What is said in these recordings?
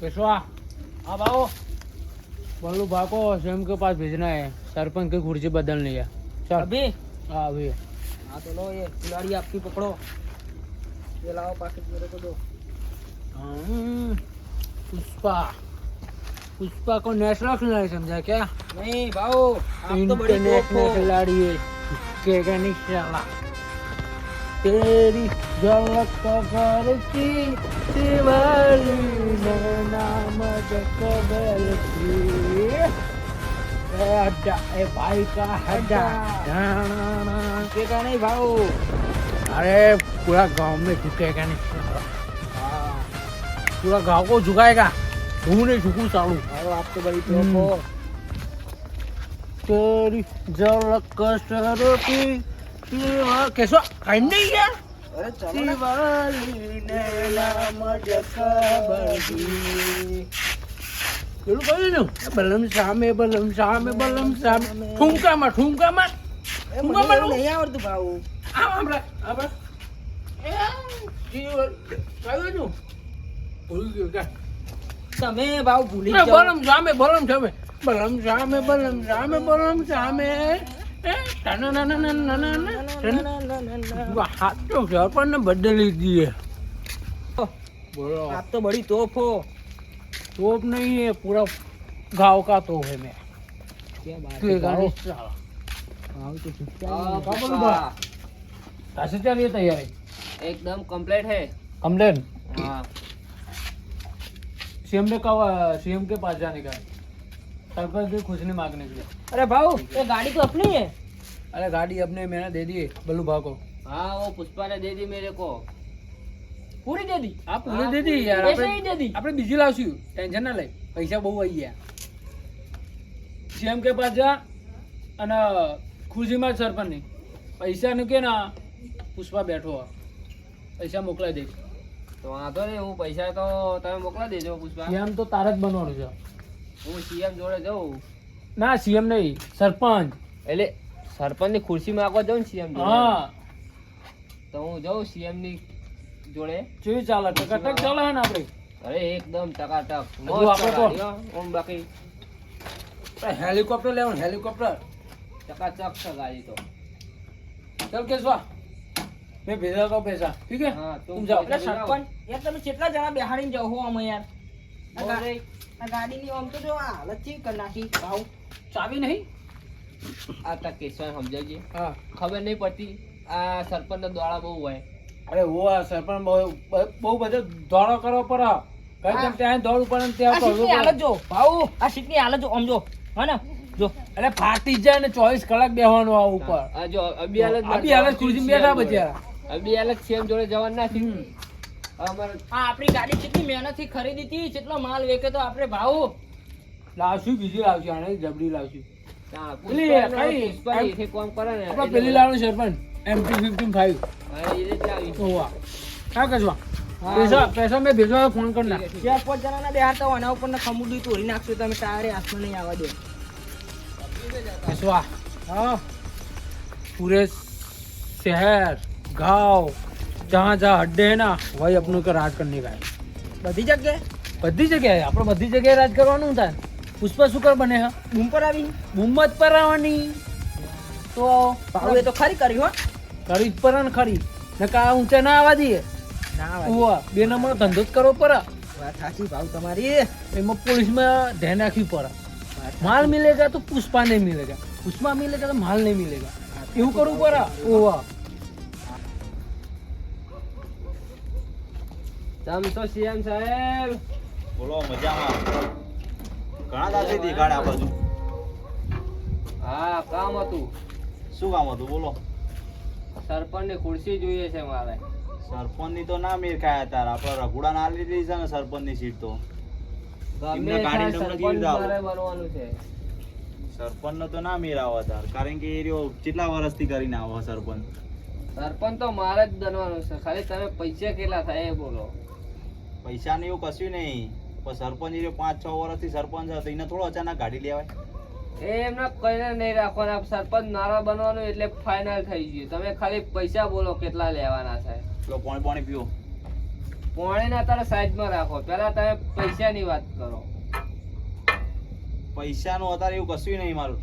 केशवा हाँ भाओ बल्लू भा को स्वयं के पास भेजना है सरपंच की कुर्सी बदलनी है। चल। अभी? हाँ अभी। हाँ तो लो ये खिलाड़ी आपकी पकड़ो। ये लाओ पैकेट मेरे को दो। हम्म, पुष्पा। पुष्पा को नेशनल खिलाड़ी समझा क्या? नहीं भाऊ आप तो बड़ी खिलाड़ी है। झुकेगा नहीं तेरी झलक कबर की दिवाली नैना मदक की ए अड्डा ए भाई का अड्डा झुकेगा नहीं भाऊ अरे पूरा गांव में झुकेगा नहीं साला पूरा गांव को झुकाएगा तू नहीं झुकू सालू भाऊ आप तो बड़ी तोप हो तेरी झलक सर શિવ કેશો તમે ભાવ ભૂલી બલમ સામે બલમ સામે બલમ સામે બલમ સામે બલમ સામે એ, ટાણાનાનાનાનાના. હાથ તો સરપંચને બદલી દીએ बोलो आप तो बड़ी तोप हो तोप नहीं है पूरा गांव का तोप है मैं क्या बात के गाने साला भाव तो झुकता हाँ, ही क्या नहीं। बोलूं बा? कैसे चल रही है तैयारी एकदम कंप्लीट है कमलेन हाँ सीएम ने कहा सीएम के पास जाने का है सरपंच की खुशनी मांगने के लिए अरे भाऊ ये गाड़ी तो अपनी है अरे गाड़ी अपने मैंने दे दी है बल्लू भा को हाँ वो पुष्पा ने दे दी मेरे को पूरी दे दी आप पूरे हाँ, दे दी यार ऐसे આપણે ही दे दी આપણે બીજી લાવશું ટેન્શન ના લઈ પૈસા બહુ આવી ગયા સીએમ કે પાસ જા અને ખુશીમાં જ સરપંચની પૈસાનું કે ના પુષ્પા બેઠો હોય. પૈસા મોકલાઈ દઈશ તો વાંધો નહીં હું પૈસા તો તમે મોકલા દેજો પુષ્પા સીએમ તો તારે જ બનવાનું છે હું સીએમ જોડે જઉં. ના સીએમ નહીં સરપંચ. એટલે સરપંચની ખુરશી માંગવા જાઉં ને સીએમ તો હું જાઉં સીએમની જોડે. શું ચાલે? ટકાટક ચાલે ને આપણે અરે એકદમ ટકાટક. ઓમ બાકી. હેલિકોપ્ટર લેવું હેલિકોપ્ટર. ચકાચક છે ગાડી તો. ચાલ કેશવા. મેં ભેજા તો પૈસા. ઠીક હે? હા તું જાઓ. સરપંચ યાર તમે કેટલા જણા બેહાડીને જાવ હો અમે યાર? ભાવ આ સીટની હાલત જો. જો હા જો. ફાટી જાય ને ચોવીસ કલાક બેહવાનું આ ઉપર. જો અબી હાલત અબી હાલત બેઠા બચારા અબી હાલત સેમ જવાનું ના આપણી ગાડી કેટલી મહેનતથી ખરીદી હતી કેટલો માલ વેકે તો આપણે ભાવ લાવશું બીજી લાવશું આને જબડી લાવશું. તમે ટાયરે આસમાં નહીં આવવા દો. કશું હા. શહેર ગાઉ જ્યાં જ્યાં અડ્ડે હે ના વહી અપનું કે રાજ કરની કા બધી જગ્યાએ? બધી જગ્યાએ આપણે બધી જગ્યાએ રાજ કરવાનું થાય. પુષ્પા શું બને? હા બૂમ પર આવી બૂમ પર આવવાની. તો એ તો ખરી કરી હો. કરી જ પર ખરી. ને કા ઊંચા ના આવવા દઈએ. ના બે નંબર ધંધો જ કરવો પડે. સાચી ભાવ તમારી. એમાં પોલીસમાં ધ્યાન રાખવી પડે. માલ મિલેગા તો પુષ્પા નહીં મિલેગા. પુષ્પા મિલેગા તો માલ નહીં મિલેગા એવું કરવું પડે. ઓવા તમ તો સીએમ સાહેબ. બોલો મજામાં. ઘણા આ હા કામ હતું. શું કામ હતું? બોલો. સરપંચની ખુરશી જોઈએ છે મારે. સરપંચની તો ના મેર ખાયા તાર. આપડે રઘુડા ના લીધી છે ને સરપંચની સીટ તો. એમને ત્યાં તમને બનવાનું છે. તો ના મેર આવે તાર. કારણ કે એ રહ્યો કેટલા વર્ષથી કરીને આવો સરપંચ? સરપંચ તો મારે જ બનવાનું છે. ખાલી તમે પૈસા કેટલા થાય એ બોલો. પૈસા ને એવું કશું નહીં. પણ સરપંચ એ પાંચ છ વર્ષથી સરપંચ હતો એને થોડો અચાનક ગાડી લેવાય. એ એમને કઈને નહીં રાખવાના સરપંચ મારા બનવાનું એટલે ફાઇનલ થઈ ગયું. તમે ખાલી પૈસા બોલો કેટલા લેવાના છે પેલો પાણી પોણી પીવો પોણીને અત્યારે સાઈડમાં રાખો. પહેલા તમે પૈસાની વાત કરો. પૈસાનું અત્યારે એવું કશું નહીં મારું.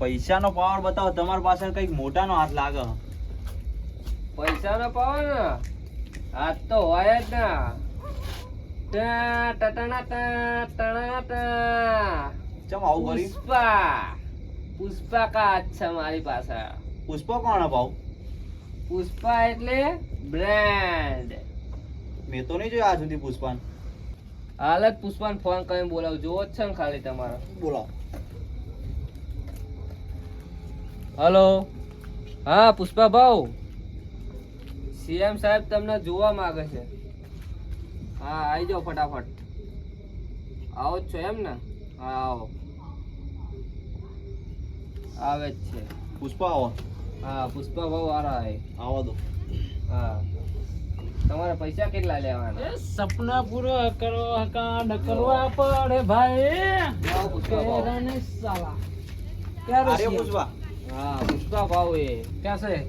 પૈસાનો પાવર બતાવો તમારી પાસે કંઈક મોટાનો હાથ લાગે. પૈસાનો પાવર ને? હાથ તો હોય જ ના. ચમ આવું કર્યું પુષ્પા. પુષ્પા કા છે મારી પાસે પુષ્પા કોણ ભાવ? પુષ્પા એટલે બ્રાન્ડ મેં તો નહીં જોયું આજ સુધી પુષ્પાન. હાલ જ પુષ્પાને ફોન કરીને બોલાવું. જોવો જ છે ને ખાલી તમારો. બોલો હલો હા પુષ્પા ભાઉ સીએમ સાહેબ તમને જોવા માંગે છે. હા આવી જાઓ ફટાફટ. આવો જ છો એમ ને? હા આવો. આવે જ છે. પુષ્પા આવો. હા પુષ્પા બહુ આરા આવે આવો દો હા. તમારે પૈસા કેટલા લેવાના? સપના પૂરો કરો કાંડ કરવા પડે ભાઈ. સાલા. ક્યારે પુષ્પા. હા પુષ્પા ભાઉ એ. ક્યાં છે?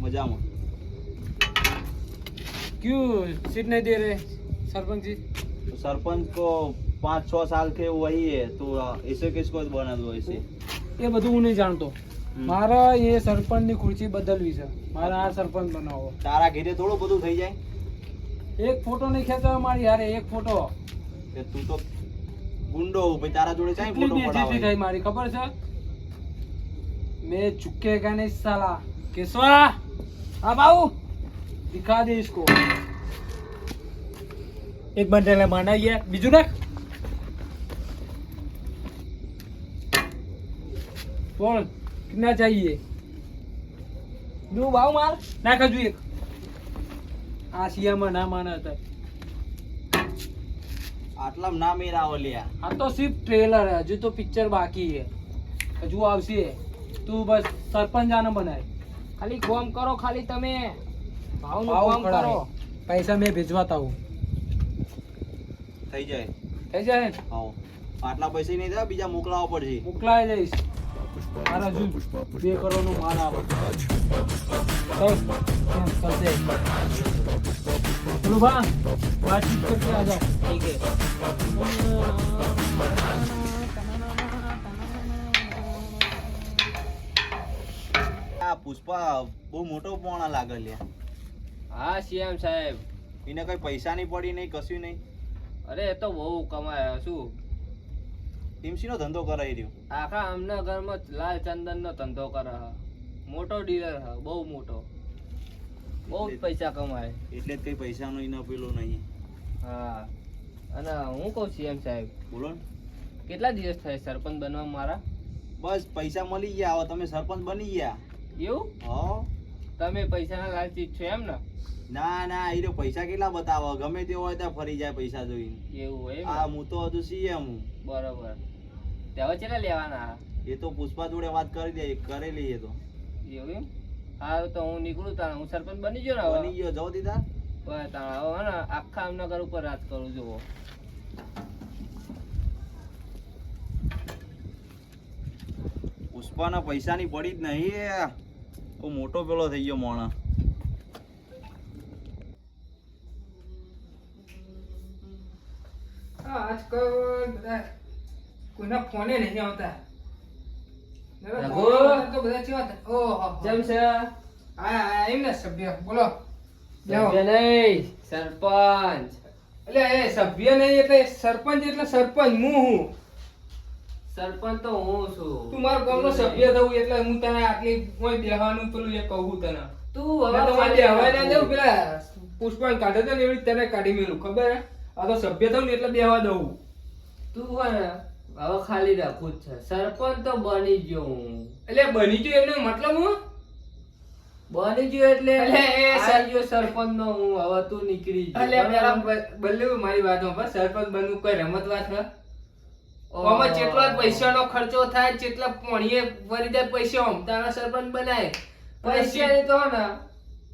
મજામાં. क्यों सीट नहीं दे रहे सरपंच जी? तो सरपंच को पाँच छः साल के वही है तो इसे किसको बना दो इसे? એ બધું હું નહીં જાણતો મારે એ સરપંચની ખુરશી બદલવી છે મારે આ સરપંચ બનાવો તારા ઘેરે થોડું બધું થઈ જાય એક ફોટો નહીં ખેંચાયો મારી યારે એક ફોટો કે તું તો ગુંડો ભાઈ તારા જોડે ચાઈ ફોટો પડાવે થઈ મારી ખબર છે મેં ચુકે નહીં સાલા કેસવા આ બાઉ दिखा दे इसको एक बंडल है बनाइए બીજું નાખ બોલ कितना चाहिए નું ભાવ માર નાખ હજુ એક આ સિયામાં ના માને હતા આટલા ના મેરા લ્યા આ તો સિર્ફ ટ્રેલર है હજુ તો પિક્ચર બાકી है હજુ આવશે તું બસ સરપંચ આને બનાય ખાલી કોમ કરો ખાલી તમે ભાવનું કરો. પૈસા મેં ભેજવાતા હું. થઈ જાય. થઈ જાય હા આટલા પૈસા નહીં થાય બીજા મોકલાવવા પડશે. મોકલાઈ જઈશ મારા જુ બે કરોડનું માલ આવે. ચાલ, બા વાતચીત આ જાઓ ઠીક હે પુષ્પા બહુ મોટો પોણા લાગે લ્યા. હા સીએમ સાહેબ. એને કઈ પૈસા નહીં પડી નહીં કશું નહીં. અરે એ તો બહુ કમાય શું? ટીમસી નો ધંધો કરાવી રહ્યો. આખા આમના ઘરમાં લાલ ચંદન નો ધંધો કરે મોટો ડીલર હ બહુ મોટો. બહુ પૈસા કમાય. એટલે જ કઈ પૈસાનો એનો પેલો નહીં. હા. અને હું કહું સીએમ સાહેબ બોલો કેટલા દિવસ થાય સરપંચ બનવા મારા? બસ પૈસા મળી ગયા હવે તમે સરપંચ બની ગયા. એવું? હો. તમે પૈસાના લાલચી છો એમ ને? ના ના એ તો પૈસા કેટલા બતાવો? ગમે તે હોય ત્યાં ફરી જાય પૈસા જોઈને. એવું હોય આ હું તો હજુ સીએમ હું. બરોબર. ત્યાં ને લેવાના? એ તો પુષ્પા જોડે વાત કરી દે કરેલી એ તો. એવું એમ? હા તો હું નીકળું તાણ. હું સરપંચ બની ગયો ને બની ગયો. જાઓ દીધા બસ તાણ. હવે હે ને આખા અમનગર ઉપર રાત કરું જુઓ. પુષ્પાના પૈસાની પડી જ નહીં બહુ મોટો પેલો થઈ ગયો મોણા. આજકાલ બધા કોઈના ફોને નહીં આવતા. નકર રઘુ? ફોન આવતા તો બધા કેવા ઓહો. જેમ છે? હા, હા, એમ ને સભ્ય. બોલો. સભ્ય નહીં સરપંચ. એટલે એ સભ્ય નહીં એટલે સરપંચ એટલે સરપંચ. હું હું? સરપંચ તો હું છું. તું મારો ગામનો સભ્ય થવું એટલે હું તને આટલી કોઈ બેહવાનું પેલું એ કહું તને. તું હવે તો મારે ખાલી ના દઉં પેલા પુષ્પાન કાઢે તો ને એવી તને કાઢી મેલું ખબર હે? આ તો સભ્ય થવું ને એટલે બેહવા દઉં. તું ને હવે ખાલી રાખું જ છે. સરપંચ તો બની ગયો હું. એટલે બની ગયો એનો મતલબ હું? બની ગયો એટલે એ સર- સરપંચ નો હું હવે તું નીકળી ગયો. એટલે બલ્લુ મારી વાતો બસ સરપંચ બનવું કોઈ રમત વાત હે. આમાં જેટલો પૈસાનો ખર્ચો થાય જેટલા પોણીએ વરી જાય પૈસા ઓમ તારા સરપંચ બનાય. પૈસા ની તો ને.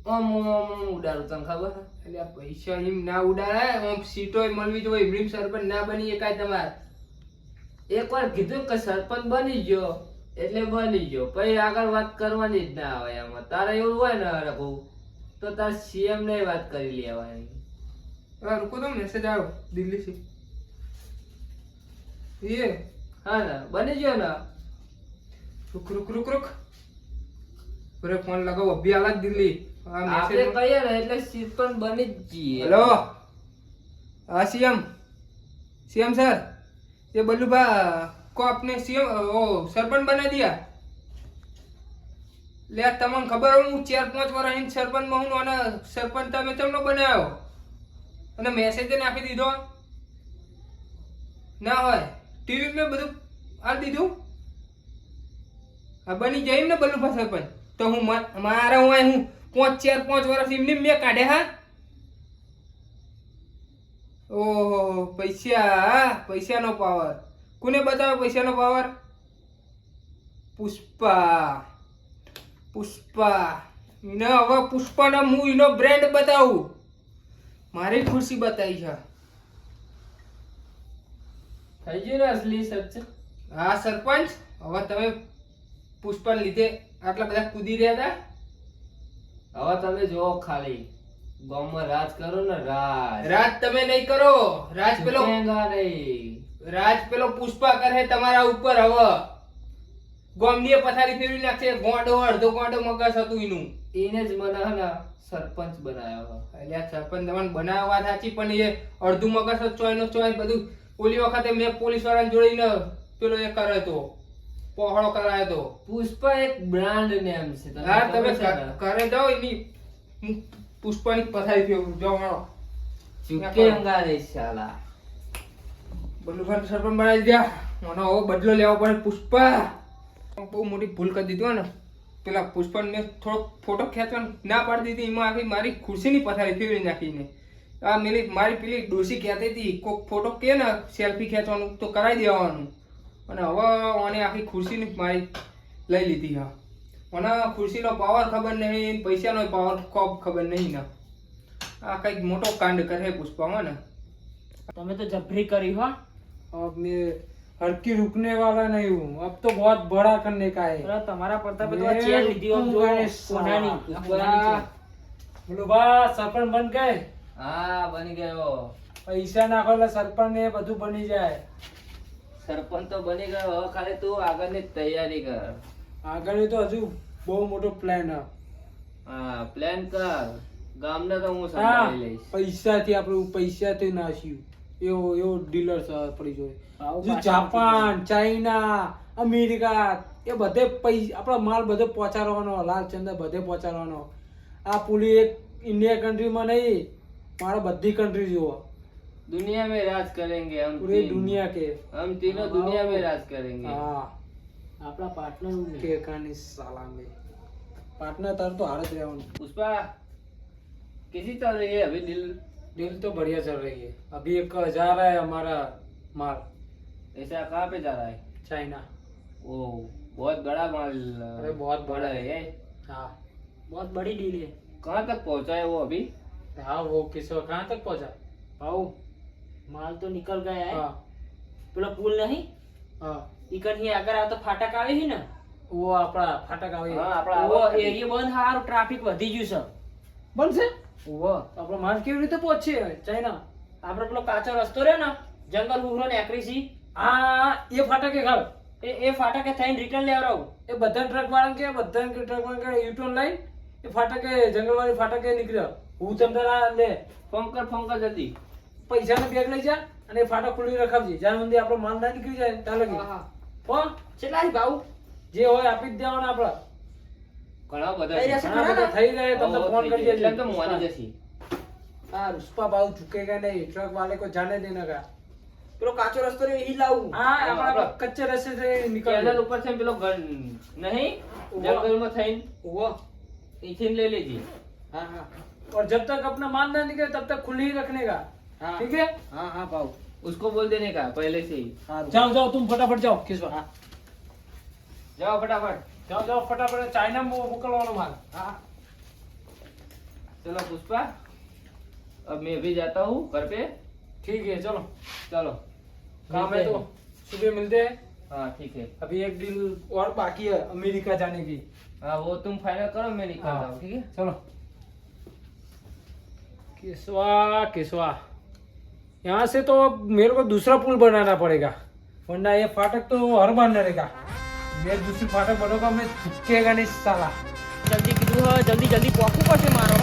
ઓમ ઓમ ઓમ ઉડાડું તને ખબર એટલે આ પૈસા એમ ના ઉડાડાય ઓમ સીટો મળવી જોઈએ એમ સરપંચ ના બની એકાય તમારે. એક વાર કીધું કે સરપંચ બની ગયો એટલે બની ગયો. પછી આગળ વાત કરવાની જ ના આવે એમાં તારે એવું હોય ને રઘુ તો તાર સીએમ ને વાત કરી લેવાની. રૂકો તો મેસેજ આવ્યો દિલ્હીથી એ હા ના બની ગયો ને. રૂક રૂક રૂક રૂક. પૂરે ફોન લગાવો અભી આલા દિલ્હી. આપણે કહીએ ને એટલે સીટ પણ બની જ જઈએ. હેલો? હા સીએમ. સીએમ સર એ બલ્લુભા કો આપને સીએમ ઓ સરપંચ બના દિયા લે તમને ખબર હું ચાર પાંચ વર્ષ અહીં સરપંચમાં હું અને સરપંચ તમે તમને બનાવ્યો. અને મેસેજ નાખી દીધો. ના હોય. ટીવી મેં બધું આ દીધું? આ બની જાય ને બલ્લુભા સરપંચ તો હું મારા હું અહીં હું પાંચ, ચાર, પાંચ વર્ષ એમની મેં કાઢે, હા? ઓહો, પૈસા, પૈસાનો પાવર કોને બતાવે પૈસાનો પાવર પુષ્પા. પુષ્પા. એને હવે પુષ્પાનો હું એનો બ્રેન્ડ બતાવું. મારી ખુરશી બતાવી છે. થઈ ગયું ને અસલી સચ હા સરપંચ હવે તમે પુષ્પન લીધે આટલા બધા કૂદી રહ્યા હતા? હવે તમે જોવો ખાલી. ગામમાં રાજ કરો ને રાજ. રાજ તમે નહીં કરો. રાજ પેલો રાજ પેલો પુષ્પા કરે તમારા ઉપર હવે. ગોમડીએ પથારી ફેરવી નાખશે. ગોંડો અડધો ગોંડો મગજ હતું એનું. એને જ મને સરપંચ બનાવ્યો. એટલે સરપંચ તમને બનાવવા સાચી પણ એ અડધું મગજ ચોય નો ચોય બધું ઓલી વખતે મેં પોલીસ વાળાને જોડીને પેલો એ કર્યો હતો પહોળો કરાયો હતો. પુષ્પા એક બ્રાન્ડ નેમ છે હા તમે? કરે જાઓ એની. પુષ્પાની પથારી ફેરવું જાઓ મારો. ચૂકે અંગારે શાલા. બલ્લુભાઈ સરપંચ બનાવી દીધા મને હવે બદલો લેવો પડે પુષ્પા. બહુ મોટી ભૂલ કરી દીધી ને પેલા પુષ્પાને મેં થોડોક ફોટો ખેંચવાનો ના પાડી દીધી. એમાં આખી મારી ખુરશીની પથારી ફેરવી નાખીને આ મિલી મારી પેલી ડોસી કહેતી હતી કોઈક ફોટો કે ને સેલ્ફી ખેંચવાનું તો કરાવી દેવાનું. અને હવે ઓને આખી ખુરશીની મારી લઈ લીધી હા. મને ખુરશીનો પાવર ખબર નહીં પૈસાનો પાવર કોપ ખબર નહીં ને. આ કંઈક મોટો કાંડ કરે પુષ્પામાં ને. તમે તો જબરી કરી હો. હરકી રૂકને વાળા की रुकने वाला नहीं हूँ अब तो बहुत बड़ा करने का है अरे तुम्हारा पड़ता पे तो चेयर लीजिए अब जो कोना હા બની ગયો. પૈસા નાખો એટલે સરપંચ ને બધું બની જાય. સરપંચ તો બની ગયો. હવે ખાલી તું આગળની તૈયારી કર. આગળની તો હજુ બહુ મોટો પ્લાન હે હા પ્લાન કર. ગામને તો હું સંભાળી લઈશ. પૈસાથી આપણું પૈસાથી નાશ્યું એવો એવો ડીલર છે આપણી જોડે. આવું જાપાન ચાઇના અમેરિકા એ બધે પૈસા આપણો માલ બધે પહોંચાડવાનો લાલચંદ બધે પહોંચાડવાનો. આ પુલી એક ઇન્ડિયા કન્ટ્રીમાં નહીં મારે બધી કન્ટ્રી જુઓ दुनिया में राज करेंगे हम પૂરી तीन। દુનિયા કે हम तीनों दुनिया में राज करेंगे હા આપણા પાર્ટનર નું નહીં. કે કાની સાલા में पार्टनर तार तो हार જ રહેવાનું पुष्पा कैसी चल रही है अभी दिल डील तो बढ़िया चल रही है अभी एक जा रहा है हमारा माल ऐसा कहाँ पे जा रहा है चाइना वो बहुत बड़ा माल अरे बहुत बड़ा है ये हाँ बहुत बड़ी डील है कहाँ तक पहुँचा है वो अभी हाँ वो किस कहाँ तक पहुंचा ભાઉ માલ તો નીકળ ગયા હે हाँ પેલો પુલ નહીં हाँ ઈકન થી આગળ આવતો ફાટક આવે છે ને वो આપણા ફાટક આવે हाँ अपना ઓ आवाज कर- એરિયા બંધ હારું ટ્રાફિક વધી ગયું બનશે છે ઓવો આપણો માલ કેવી રીતે પહોંચશે ચાઇના આપણે પેલો કાચો રસ્તો રહ્યો ને જંગલ ઉભરો ને એકરી સી આ એ ફાટકે ઘર એ એ ફાટકે થઈને રિટર્ન લેવડાવ એ બધા ટ્રક વાળા કે બધા ટ્રક વાળા કે યુટર્ન લાઈન એ ફાટકે જંગલવાળી ફાટકે નીકળ્યો હું તમ લે ફોન કર ફોન કર જલ્દી બેગ લઈ જા અને ફાટો ખુલ્લી રખાવજે. જ્યાં સુધી આપણો માલ ના નીકળી જાય ત્યાં લગી. ફોન કેટલા ભાવ? જે હોય આપી જ દેવાનો આપણે. ઘણા બધા ઘણા બધા થઈ ગયા તમને ફોન કરી દેજો. એટલે તો હું જશી. આ રૂસ્પા ભાવ ચૂકેગા નહીં? ટ્રક વાલે કો જાને દેના કા પેલો કાચો રસ્તો રે ઈ લાવું. હા આપણા કચ્ચે રસ્તે રે નીકળ ચેનલ ઉપર છે પેલો ઘર નહીં જંગલમાં થઈને. ઓ ઈથી લઈ લેજી. હા હા. और जब तक अपना माल ना निकले तब तक खुली ही रखने का हाँ। ठीक है? हाँ हाँ भाव उसको बोल देने का पहले से ही। जाओ जाओ तुम फटाफट जाओ किसवा हाँ। जाओ फटाफट। जाओ जाओ फटाफट चाइना में वो मोकलवानो माल। हाँ। चलो पुष्पा अब मैं भी जाता हूँ घर पे। ठीक है चलो। चलो। काम है तो सुबह मिलते हैं। हाँ ठीक है। अभी एक डील और बाकी है अमेरिका जाने की। हाँ वो तुम फाइनल करो मैं निकलता हाँ। हूँ ठीक है? चलो। केसवा केसवा यहाँ से तो अब मेरे को दूसरा पुल बनाना पड़ेगा वरना ये फाटक तो हर बार रहेगा मैं दूसरी फाटक बनूंगा मैं झुकेगा नहीं साला જલ્દી કીધું હ જલ્દી જલ્દી પોકવું પડશે મારો હો